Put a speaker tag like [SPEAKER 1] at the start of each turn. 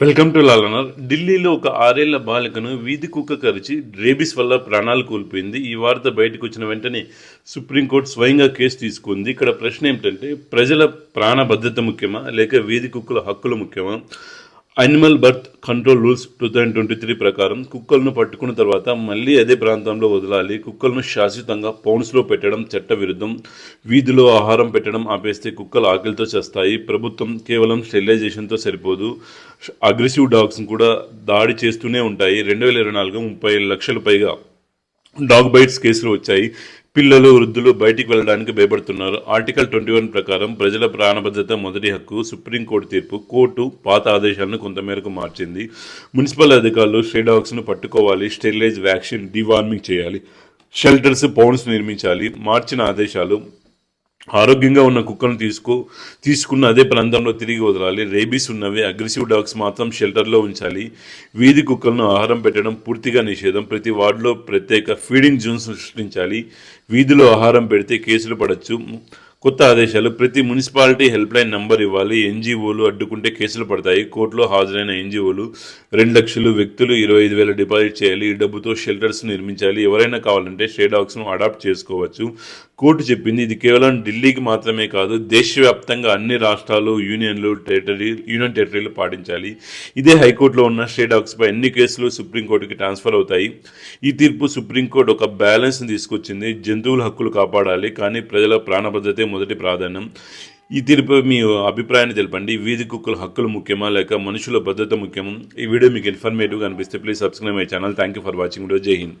[SPEAKER 1] Welcome to లాలనర్ ఢిల్లీలో ఒక ఆరేళ్ళ బాలికను వీధి కుక్క కరిచి రేబిస్ వల్ల ప్రాణాలు కోల్పోయింది. ఈ వార్త బయటకు వచ్చిన వెంటనే సుప్రీంకోర్టు స్వయంగా కేసు తీసుకుంది. ఇక్కడ ప్రశ్న ఏమిటంటే ప్రజల ప్రాణ భద్రత ముఖ్యమా? లేక వీధి కుక్కల హక్కులు ముఖ్యమా? Animal birth control rules two thousand twenty three ప్రకారం కుక్కలను పట్టుకున్న తర్వాత మళ్ళీ అదే ప్రాంతంలో వదలాలి. కుక్కలను శాశ్వతంగా పౌండ్స్లో పెట్టడం చట్ట విరుద్ధం వీధిలో ఆహారం పెట్టడం ఆపేస్తే కుక్కలు ఆకలితో చేస్తాయి. ప్రభుత్వం కేవలం స్టెరిలైజేషన్తో సరిపోదు. అగ్రెసివ్ డాగ్స్ కూడా దాడి చేస్తూనే ఉంటాయి. రెండు వేల ఇరవై నాలుగు ముప్పై లక్షల పైగా డాగ్ బైట్స్ కేసులు వచ్చాయి. పిల్లలు వృద్ధులు బయటికి వెళ్ళడానికి భయపడుతున్నారు. ఆర్టికల్ ట్వంటీ వన్ ప్రకారం ప్రజల ప్రాణభద్రత మొదటి హక్కు సుప్రీంకోర్టు తీర్పు కోర్టు పాత ఆదేశాలను కొంతమేరకు మార్చింది. మున్సిపల్ అధికారులు స్ట్రే పట్టుకోవాలి స్టెరిలైజ్ వ్యాక్సిన్ డివార్మింగ్ చేయాలి షెల్టర్స్ పౌండ్స్ నిర్మించాలి మార్చిన ఆదేశాలు ఆరోగ్యంగా ఉన్న కుక్కను తీసుకో తీసుకున్న అదే ప్రాంతంలో తిరిగి వదలాలి. రేబీస్ ఉన్నవి అగ్రెసివ్ డాగ్స్ మాత్రం షెల్టర్లో ఉంచాలి. వీధి కుక్కలను ఆహారం పెట్టడం పూర్తిగా నిషేధం. ప్రతి వార్డులో ప్రత్యేక ఫీడింగ్ జోన్స్ సృష్టించాలి. వీధిలో ఆహారం పెడితే కేసులు పడవచ్చు కొత్త ఆదేశాలు. ప్రతి మున్సిపాలిటీ హెల్ప్ లైన్ నంబర్ ఇవ్వాలి. ఎన్జీఓలు అడ్డుకుంటే కేసులు పడతాయి. కోర్టులో హాజరైన ఎన్జీఓలు రెండు లక్షలు వ్యక్తులు ఇరవై ఐదు వేల డిపాజిట్ చేయాలి. ఈ డబ్బుతో షెల్టర్స్ నిర్మించాలి. ఎవరైనా కావాలంటే స్టే డాగ్స్ను అడాప్ట్ చేసుకోవచ్చు. కోర్టు చెప్పింది ఇది కేవలం ఢిల్లీకి మాత్రమే కాదు దేశవ్యాప్తంగా అన్ని రాష్ట్రాలు యూనియన్లు టెరిటరీ యూనియన్ టెరిటరీలు పాటించాలి. ఇదే హైకోర్టులో ఉన్న స్టే డాగ్స్పై అన్ని కేసులు సుప్రీంకోర్టుకి ట్రాన్స్ఫర్ అవుతాయి. ఈ తీర్పు సుప్రీంకోర్టు ఒక బ్యాలెన్స్ని తీసుకొచ్చింది. జంతువుల హక్కులు కాపాడాలి. కానీ ప్రజల ప్రాణభద్రతే మొదటి ప్రాధాన్యం. ఈ తీరుపై మీ అభిప్రాయాన్ని తెలపండి. వీధి కుక్కల హక్కులు ముఖ్యమా లేక మనుషుల భద్రత ముఖ్యమా? ఈ వీడియో మీకు ఇన్ఫర్మేటివ్గా అనిపిస్తే please subscribe my channel. Thank you for watching. Video Jai Hind.